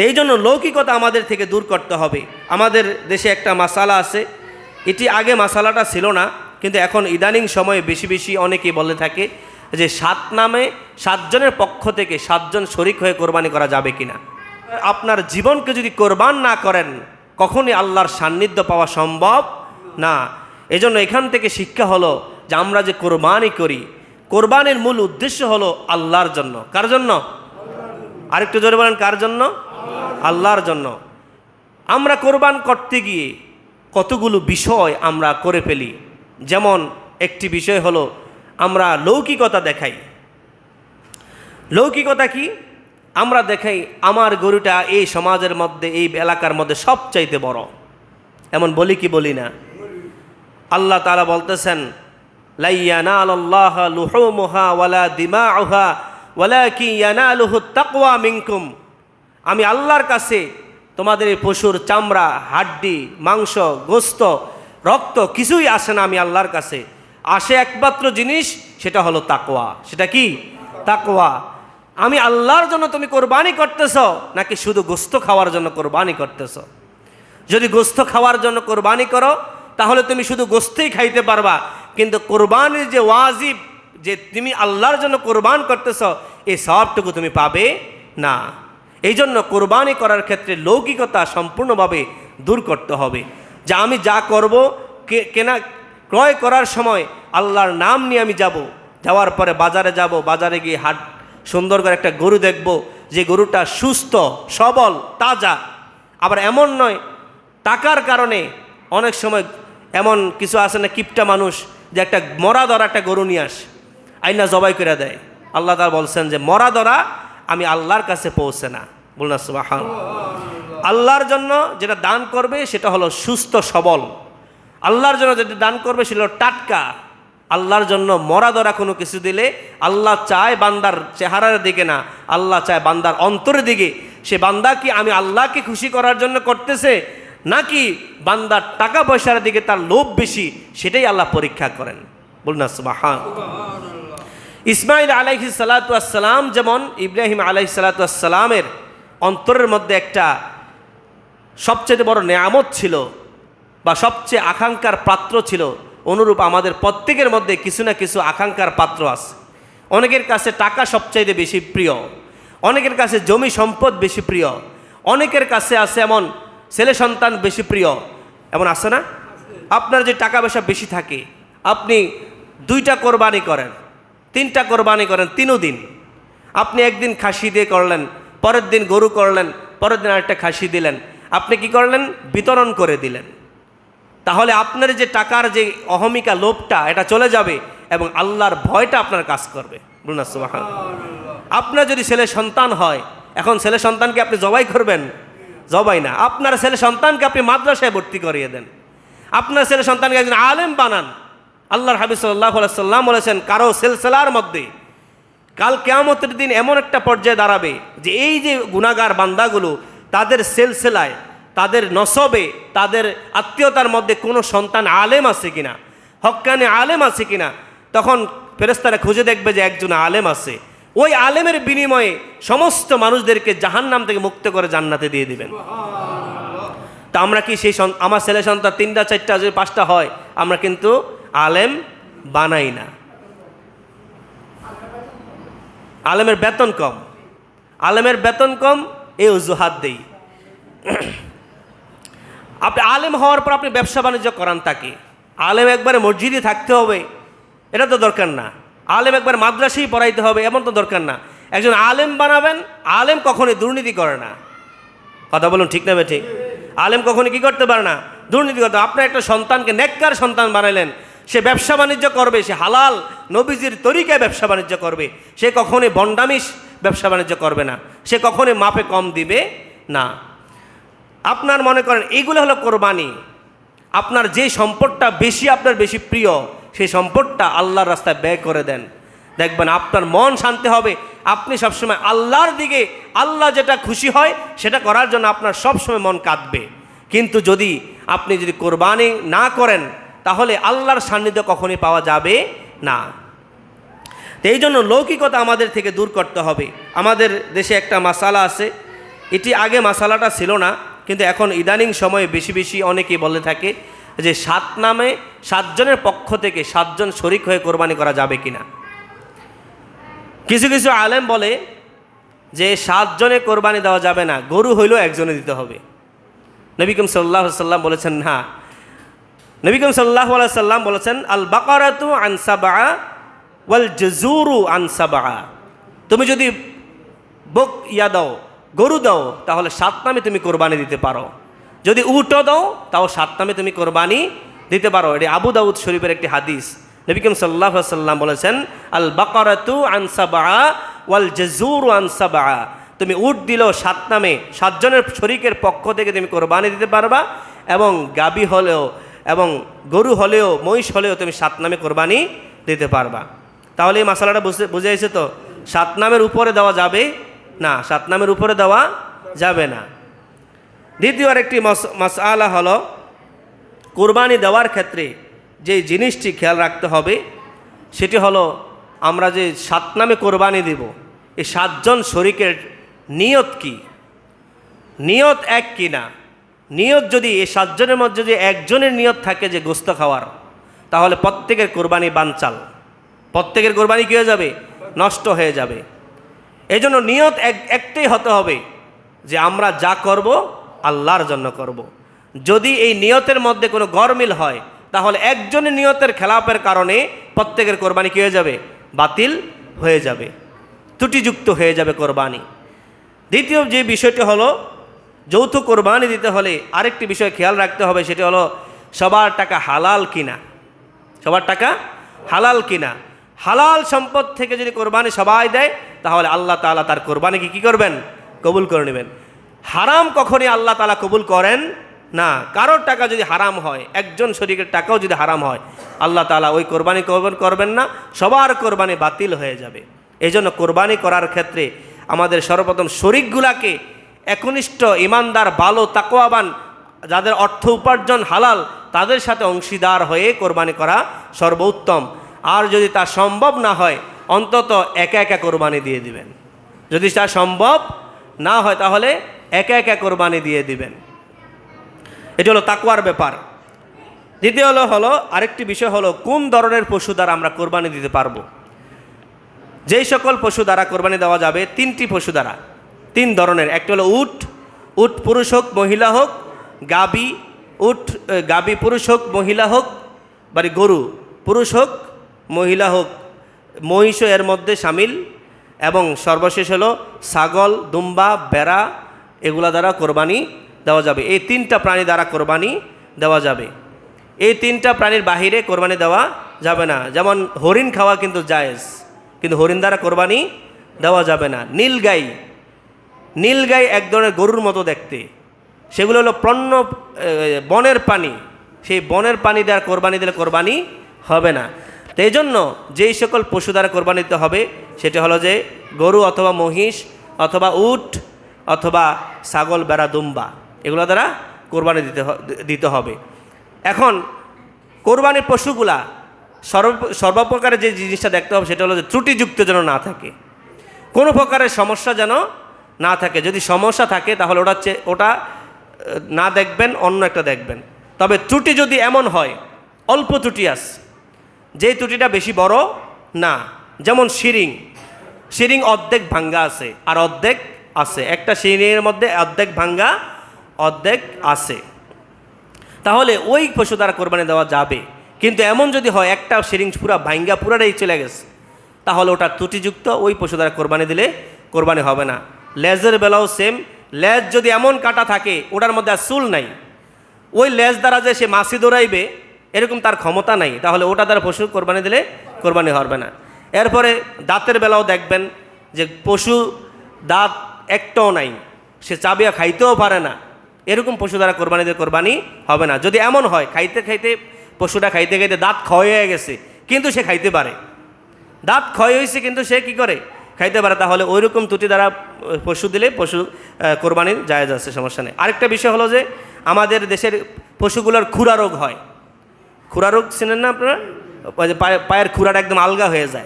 তো এই জন্য লৌকিকতা আমাদের থেকে দূর করতে হবে। আমাদের দেশে একটা মাসালা আছে। এটি আগে মাসালাটা ছিল না, কিন্তু এখন ইদানিং সময়ে বেশি বেশি অনেকেই বলে থাকে যে সাত নামে সাতজনের পক্ষ থেকে সাতজন শরিক হয়ে কোরবানি করা যাবে কিনা। আপনার জীবনকে যদি কোরবান না করেন, কখনই আল্লাহর সান্নিধ্য পাওয়া সম্ভব না। এজন্য এখান থেকে শিক্ষা হলো যে আমরা যে কোরবানি করি, কোরবানির মূল উদ্দেশ্য হলো আল্লাহর জন্য। কার জন্য? আরেকটু জোরে বলেন, কার জন্য? আল্লাহর জন্য। আমরা কোরবান করতে গিয়ে কতগুলো বিষয় আমরা করে ফেলি। যেমন একটি বিষয় হলো, আমরা লৌকিকতা দেখাই। লৌকিকতা কি? আমরা দেখাই আমার গরুটা এই সমাজের মধ্যে, এই এলাকার মধ্যে সবচাইতে বড়। এমন বলি কি বলি না? আল্লাহ তালা বলতেছেন লাইয়ানা আল্লাহ ওয়ালা দিমাউহা ওয়ালা কি ইয়ানালুহু তাকওয়া মিনকুম। আমি আল্লাহর কাছে তোমাদের এই পশুর চামড়া, হাড্ডি, মাংস, গোস্ত, রক্ত কিছুই আসে না আমি আল্লাহর কাছে। আসে একমাত্র জিনিস, সেটা হলো তাকোয়া সেটা কি? তাকোয়া আমি আল্লাহর জন্য তুমি কোরবানি করতেছ, নাকি শুধু গোস্ত খাওয়ার জন্য কোরবানি করতেছ? যদি গোস্ত খাওয়ার জন্য কোরবানি করো, তাহলে তুমি শুধু গোস্তই খাইতে পারবা। কিন্তু কোরবানির যে ওয়াজিব, যে তুমি আল্লাহর জন্য কোরবান করতেছ এই সবটুকু তুমি পাবে না। এই জন্য কোরবানি করার ক্ষেত্রে লৌকিকতা সম্পূর্ণভাবে দূর করতে হবে। যা আমি যা করব কেনা, ক্রয় করার সময় আল্লাহর নাম নিয়ে আমি যাব। যাওয়ার পরে বাজারে যাব, বাজারে গিয়ে হাট, সুন্দর করে একটা গরু দেখব। যে গরুটা সুস্থ, সবল, তাজা। আবার এমন নয়, টাকার কারণে অনেক সময় এমন কিছু আছে না, কিপটা মানুষ যে একটা মরা ধরা একটা গরু নিয়ে আস, আইনা জবাই করে দেয়। আল্লাহ তার বলছেন যে মরা ধরা আমি আল্লাহর কাছে পৌঁছে না। বলুন সুবাহান আল্লাহর জন্য যেটা দান করবে সেটা হলো সুস্থ, সবল। আল্লাহর জন্য যেটা দান করবে সেটা হলো টাটকা। আল্লাহর জন্য মরা ধরা কোনো কিছু দিলে আল্লাহ চায় বান্দার চেহারার দিকে না, আল্লাহ চায় বান্দার অন্তরের দিকে। সে বান্দা কি আমি আল্লাহকে খুশি করার জন্য করতেছে, নাকি বান্দার টাকা পয়সার দিকে তার লোভ বেশি, সেটাই আল্লাহ পরীক্ষা করেন। বলুন সুবাহান ইসমাইল আলাইহি সালাতাম যেমন ইব্রাহিম আলাইহি সালাতামের অন্তরের মধ্যে একটা সবচেয়ে বড় নেয়ামত ছিল বা সবচেয়ে আকাঙ্ক্ষার পাত্র ছিল, অনুরূপ আমাদের প্রত্যেকের মধ্যে কিছু না কিছু আকাঙ্ক্ষার পাত্র আছে। অনেকের কাছে টাকা সবচাইতে বেশি প্রিয়, অনেকের কাছে জমি সম্পদ বেশি প্রিয়, অনেকের কাছে আছে এমন ছেলে সন্তান বেশি প্রিয়, এমন আছে না? আপনার যে টাকা পয়সা বেশি থাকে, আপনি দুইটা কোরবানি করেন তিনটা কোরবানি করেন, তিনও দিন। আপনি একদিন খাসি দিয়ে করলেন, পরের দিন গরু করলেন, পরের দিন আরেকটা খাসি দিলেন। আপনি কি করলেন? বিতরণ করে দিলেন। তাহলে আপনার যে টাকার যে অহমিকা লোভটা, এটা চলে যাবে এবং আল্লাহর ভয়টা আপনার কাজ করবে। আপনার যদি ছেলে সন্তান হয়, এখন ছেলে সন্তানকে আপনি জবাই করবেন? জবাই না। আপনার ছেলে সন্তানকে আপনি মাদ্রাসায় ভর্তি করিয়ে দেন। আপনার ছেলে সন্তানকে একজন আলেম বানান। আল্লাহর হাবিব সাল্লাহ সাল্লাম বলেছেন, কারও সেলসেলার মধ্যে কাল কেয়ামতের দিন এমন একটা পর্যায়ে দাঁড়াবে যে এই যে গুণাগার বান্দাগুলো, তাদের সেলসেলায়, তাদের নসবে, তাদের আত্মীয়তার মধ্যে কোনো সন্তান আলেম আছে কিনা হক্কানে আলেম আছে কিনা, তখন ফেরেস্তারা খুঁজে দেখবে যে একজন আলেম আছে। ওই আলেমের বিনিময়ে সমস্ত মানুষদেরকে জাহান্নাম থেকে মুক্ত করে জান্নাতে দিয়ে দিবেন। তা আমরা কি সেই আমার ছেলে সন্তান তিনটা, চারটা, যদি পাঁচটা হয়, আমরা কিন্তু আলেম বানাই না। আলেমের বেতন কম। আলেমের বেতন কম এই অজুহাত দেই। আপনি আলেম হওয়ার পর আপনি ব্যবসা বাণিজ্য করান তাকে। আলেম একবারে মসজিদে থাকতে হবে, এটা তো দরকার না। আলেম একবার মাদ্রাসেই পড়াইতে হবে, এমন তো দরকার না। একজন আলেম বানাবেন, আলেম কখনোই দুর্নীতি করে না। কথা বলুন ঠিক না ঠিক আলেম কখনো কি করতে পারে না? দুর্নীতি করতে আপনার একটা সন্তানকে নেককার সন্তান বানাইলেন সে ব্যবসা বাণিজ্য করবে, সে হালাল নবীজির তরিকায় ব্যবসা বাণিজ্য করবে। সে কখনোই বন্ডামিস ব্যবসা বাণিজ্য করবে না। সে কখনোই মাপে কম দিবে না। আপনার মনে করেন এইগুলো হলো কোরবানি। আপনার যে সম্পদটা বেশি, আপনার বেশি প্রিয়, সেই সম্পদটা আল্লাহর রাস্তায় ব্যয় করে দেন। দেখবেন আপনার মন শান্তি হবে। আপনি সবসময় আল্লাহর দিকে, আল্লাহ যেটা খুশি হয়, সেটা করার জন্য আপনার সবসময় মন কাঁদবে। কিন্তু যদি আপনি যদি কোরবানি না করেন তাহলে আল্লাহর সান্নিধ্য কখনই পাওয়া যাবে না। এই জন্য লৌকিকতা আমাদের থেকে দূর করতে হবে। আমাদের দেশে একটা মাসালা আছে। এটি আগে মাসালাটা ছিল না, কিন্তু এখন ইদানিং সময়ে বেশি বেশি অনেকেই বলে থাকে যে সাত নামে সাতজনের পক্ষ থেকে সাতজন শরিক হয়ে কোরবানি করা যাবে কিনা। কিছু কিছু আলেম বলে যে সাতজনে কোরবানি দেওয়া যাবে না, গরু হইলেও একজনে দিতে হবে। নবিকম সাল্লাহ সাল্লাম বলেছেন, না নবিকম সাল্লাহ সাল্লাম বলেছেন আল বাকারাতু আনসাবা ওয়াল জজুরু আনসাবা তুমি যদি বক ইয়া দাও, গরু দাও, তাহলে সাত নামে তুমি কোরবানি দিতে পারো। যদি উটও দাও, তাও সাত নামে তুমি কোরবানি দিতে পারো। এটি আবু দাউদ শরীফের একটি হাদিস। নবিকম সাল্লাহ সাল্লাম বলেছেন আল বাকারাতু আনসাবা ওয়াল জজুরু আনসাবা তুমি উট দিলেও সাত নামে সাতজনের শরিকের পক্ষ থেকে তুমি কোরবানি দিতে পারবা এবং গাবি হলেও এবং গরু হলেও, মহিষ হলেও তুমি সাত নামে কোরবানি দিতে পারবা। তাহলে এই মশালাটা বুঝতে, বুঝে তো? সাত নামের উপরে দেওয়া যাবে? না, সাত নামের উপরে দেওয়া যাবে না। দ্বিতীয় আরেকটি মশালা হলো, কোরবানি দেওয়ার ক্ষেত্রে যে জিনিসটি খেয়াল রাখতে হবে, সেটি হলো আমরা যে সাত নামে কোরবানি দেব, এই সাতজন শরিকের নিয়ত কি? নিয়ত এক কি না? নিয়ত যদি এই সাতজনের মধ্যে যদি একজনের নিয়ত থাকে যে গোস্ত খাওয়ার, তাহলে প্রত্যেকের কোরবানি বানচাল। প্রত্যেকের কোরবানি কী হয়ে যাবে? নষ্ট হয়ে যাবে। এই জন্য নিয়ত এক, একটাই হতে হবে যে আমরা যা করব আল্লাহর জন্য করব। যদি এই নিয়তের মধ্যে কোনো গরমিল হয়, তাহলে একজনের নিয়তের খেলাপের কারণে প্রত্যেকের কোরবানি কী হয়ে যাবে? বাতিল হয়ে যাবে। ত্রুটিযুক্ত হয়ে যাবে কোরবানি। দ্বিতীয় যে বিষয়টি হলো যৌথ কোরবানি দিতে হলে আরেকটি বিষয় খেয়াল রাখতে হবে, সেটি হলো সবার টাকা হালাল কিনা। সবার টাকা হালাল কিনা। হালাল সম্পদ থেকে যদি কোরবানি সবাই দেয়, তাহলে আল্লাহ তালা তার কোরবানিকে কী করবেন? কবুল করে নেবেন। হারাম কখনই আল্লাহ তালা কবুল করেন না। কারোর টাকা যদি হারাম হয়, একজন শরীরের টাকাও যদি হারাম হয়, আল্লাহ তালা ওই কোরবানি কবুল করবেন না, সবার কোরবানি বাতিল হয়ে যাবে। এই জন্য কোরবানি করার ক্ষেত্রে আমাদের সর্বপ্রথম শরিকগুলাকে একনিষ্ঠ, ইমানদার, ভালো তাকোয়াবান যাদের অর্থ উপার্জন হালাল, তাদের সাথে অংশীদার হয়ে কোরবানি করা সর্বোত্তম। আর যদি তা সম্ভব না হয়, অন্তত একা একা কোরবানি দিয়ে দিবেন। যদি তা সম্ভব না হয়, তাহলে একা একা কোরবানি দিয়ে দিবেন। এটি হলো তাকুয়ার ব্যাপার। দ্বিতীয় হলো হলো আরেকটি বিষয় হলো, কোন ধরনের পশু দ্বারা আমরা কোরবানি দিতে পারব? যেই সকল পশু দ্বারা কোরবানি দেওয়া যাবে, তিনটি পশু দ্বারা। তিন ধরনের। একটা হলো উট উট পুরুষ হোক, মহিলা হোক, গাবি, উট গাবি পুরুষ হোক, মহিলা হোক বাড়ি গরু, পুরুষ হোক, মহিলা হোক। মহিষও এর মধ্যে সামিল এবং সর্বশেষ হলো ছাগল, দুম্বা, বেড়া, এগুলা দ্বারা কোরবানি দেওয়া যাবে। এই তিনটা প্রাণী দ্বারা কোরবানি দেওয়া যাবে। এই তিনটা প্রাণীর বাহিরে কোরবানি দেওয়া যাবে না। যেমন হরিণ খাওয়া কিন্তু জায়েজ, কিন্তু হরিণ দ্বারা কোরবানি দেওয়া যাবে না। নীল নীল গাই এক ধরনের গরুর মতো দেখতে। সেগুলো হলো পণ্য এ, বনের পানি। সেই বনের পানি দ্বারা কোরবানি দিলে কোরবানি হবে না। তো এই জন্য যেই সকল পশু দ্বারা কোরবানি দিতে হবে সেটা হলো যে গরু অথবা মহিষ অথবা উট অথবা ছাগল বেড়া দুম্বা এগুলো দ্বারা কোরবানি দিতে দিতে হবে। এখন কোরবানির পশুগুলা সর্ব সর্বপ্রকারের যে জিনিসটা দেখতে হবে সেটা হলো যে ত্রুটিযুক্ত যেন না থাকে। কোনো প্রকারের সমস্যা যেন না থাকে। যদি সমস্যা থাকে, তাহলে ওটা হচ্ছে, ওটা না দেখবেন, অন্য একটা দেখবেন। তবে ত্রুটি যদি এমন হয়, অল্প ত্রুটি আস যে ত্রুটিটা বেশি বড়, না। যেমন শিরিং। শিরিং অর্ধেক ভাঙ্গা আছে, আর অর্ধেক আছে। একটা শিরিংয়ের মধ্যে অর্ধেক ভাঙ্গা, অর্ধেক আছে। তাহলে ওই পশু দ্বারা কোরবানি দেওয়া যাবে। কিন্তু এমন যদি হয়, একটা শিরিং পুরা ভাঙ্গা, পুরাটাই চলে গেছে, তাহলে ওটা ত্রুটিযুক্ত, ওই পশু দ্বারা কোরবানি দিলে কোরবানি হবে না। লেজের বেলাও সেম লেজ যদি এমন কাটা থাকে, ওটার মধ্যে আর চুল নাই। ওই লেজ দ্বারা যে সে মাছি দৌড়াইবে, এরকম তার ক্ষমতা নাই। তাহলে ওটা দ্বারা পশু কোরবানি দিলে কোরবানি হবে না এরপরে দাঁতের বেলাও দেখবেন যে পশু দাঁত একটাও নাই। সে চাবিয়া খাইতেও পারে না। এরকম পশু দ্বারা কোরবানি দিয়ে কোরবানি হবে না। যদি এমন হয়, খাইতে খাইতে পশুটা খাইতে খাইতে দাঁত ক্ষয় হয়ে গেছে, কিন্তু সে খাইতে পারে। দাঁত ক্ষয় হয়েছে, কিন্তু সে কি করে? খাইতে পারে, তাহলে ওই রকম ত্রুটি দ্বারা পশু দিলে পশু কোরবানির জায়েজ আছে, সমস্যা নেই। আরেকটা বিষয় হলো যে, আমাদের দেশের পশুগুলোর খুরা রোগ হয়। খুরা রোগ চিনেন না আপনারা? পায়ে- পায়ের খুরাটা একদম আলগা হয়ে যায়।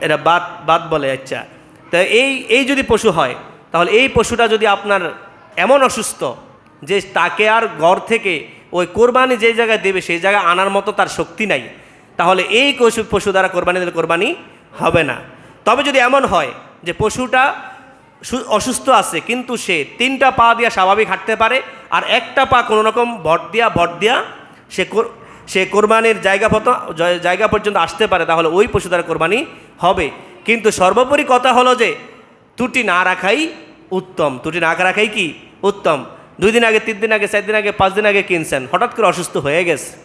এটা বাত বাত বলে আচ্ছা। তা এই এই যদি পশু হয়, তাহলে এই পশুটা যদি আপনার এমন অসুস্থ যে তাকে আর ঘর থেকে ওই কোরবানি যে জায়গায় দেবে, সেই জায়গায় আনার মতো তার শক্তি নাই, তাহলে এই পশু পশু দ্বারা কোরবানি দিলে কোরবানি হবে না। তবে যদি এমন হয় যে পশুটা অসুস্থ আছে, কিন্তু সে তিনটা পা দিয়া স্বাভাবিক হাঁটতে পারে আর একটা পা কোনো রকম ভট দিয়া ভট দিয়া সে সে কোরবানির জায়গা পত, জয়- জায়গা পর্যন্ত আসতে পারে, তাহলে ওই পশু দ্বারা কোরবানি হবে। কিন্তু সর্বোপরি কথা হলো যে ত্রুটি না রাখাই উত্তম। ত্রুটি না রাখাই কি? উত্তম। দুই দিন আগে, তিন দিন আগে, চার দিন আগে, পাঁচ দিন আগে কিনছেন, হঠাৎ করে অসুস্থ হয়ে গেছে।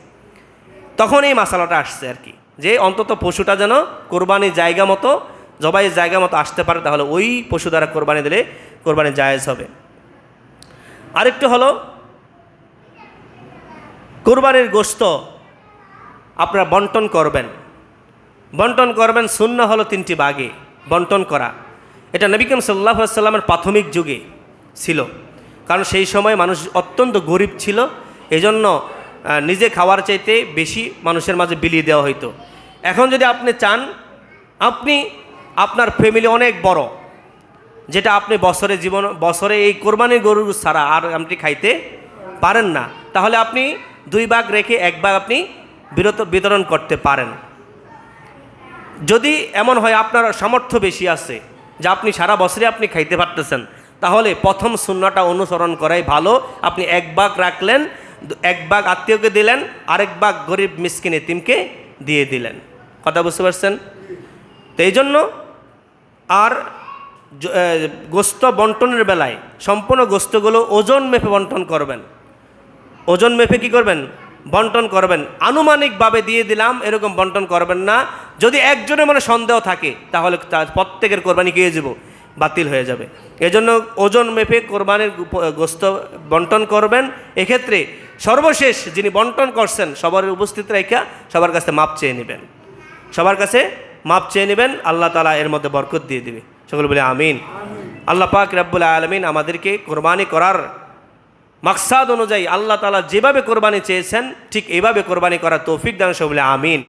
তখন এই মশালাটা আসছে আর কি, যে অন্তত পশুটা যেন কোরবানির জায়গা মতো জবাইয়ের জায়গা মতো আসতে পারে, তাহলে ওই পশু দ্বারা কোরবানি দিলে কোরবানি জায়েজ হবে। আরেকটু হলো, কোরবানির গোস্ত আপনারা বন্টন করবেন। বন্টন করবেন শূন্য হলো তিনটি বাগে, বন্টন করা। এটা নবিকম সাল্লাহ সাল্লামের প্রাথমিক যুগে ছিল। কারণ সেই সময় মানুষ অত্যন্ত গরিব ছিল, এজন্য নিজে খাওয়ার চাইতে বেশি মানুষের মাঝে বিলিয়ে দেওয়া হইতো। এখন যদি আপনি চান, আপনি আপনার ফ্যামিলি অনেক বড়। যেটা আপনি বছরে জীবন, বছরে এই কোরবানির গরু ছাড়া আর আপনি খাইতে পারেন না। তাহলে আপনি দুই ভাগ রেখে এক ভাগ আপনি বিরত, বিতরণ করতে পারেন। যদি এমন হয় আপনার সামর্থ্য বেশি আছে যে আপনি সারা বছরে আপনি খাইতে পারতেছেন, তাহলে প্রথম শূন্যটা অনুসরণ করাই ভালো। আপনি এক ভাগ রাখলেন, এক ভাগ আত্মীয়কে দিলেন, আরেক ভাগ গরিব মিসকিন এতিমকে দিয়ে দিলেন। কথা বুঝতে পারছেন? তো এই জন্য আর গোস্ত বন্টনের বেলায় সম্পূর্ণ গোস্তগুলো ওজন মেপে বন্টন করবেন। ওজন মেপে কি করবেন? বন্টন করবেন। আনুমানিকভাবে দিয়ে দিলাম, এরকম বন্টন করবেন না। যদি একজনের মনে সন্দেহ থাকে, তাহলে তার প্রত্যেকের কোরবানি গিয়ে যাব? বাতিল হয়ে যাবে। এজন্য ওজন মেপে কোরবানির গোস্ত বন্টন করবেন। এক্ষেত্রে সর্বশেষ যিনি বন্টন করছেন, সবার উপস্থিত রেখা সবার কাছে মাপ চেয়ে নেবেন। সবার কাছে মাপ চেয়ে নেবেন, আল্লাহ তালা এর মধ্যে বরকত দিয়ে দেবে। সকলে বলে আমিন। আল্লাহ পাক রাব্বুল আলমিন আমাদেরকে কোরবানি করার মাকসাদ অনুযায়ী আল্লাহ তালা যেভাবে কোরবানি চেয়েছেন, ঠিক এইভাবে কোরবানি করার তৌফিক দান, সকলে আমিন।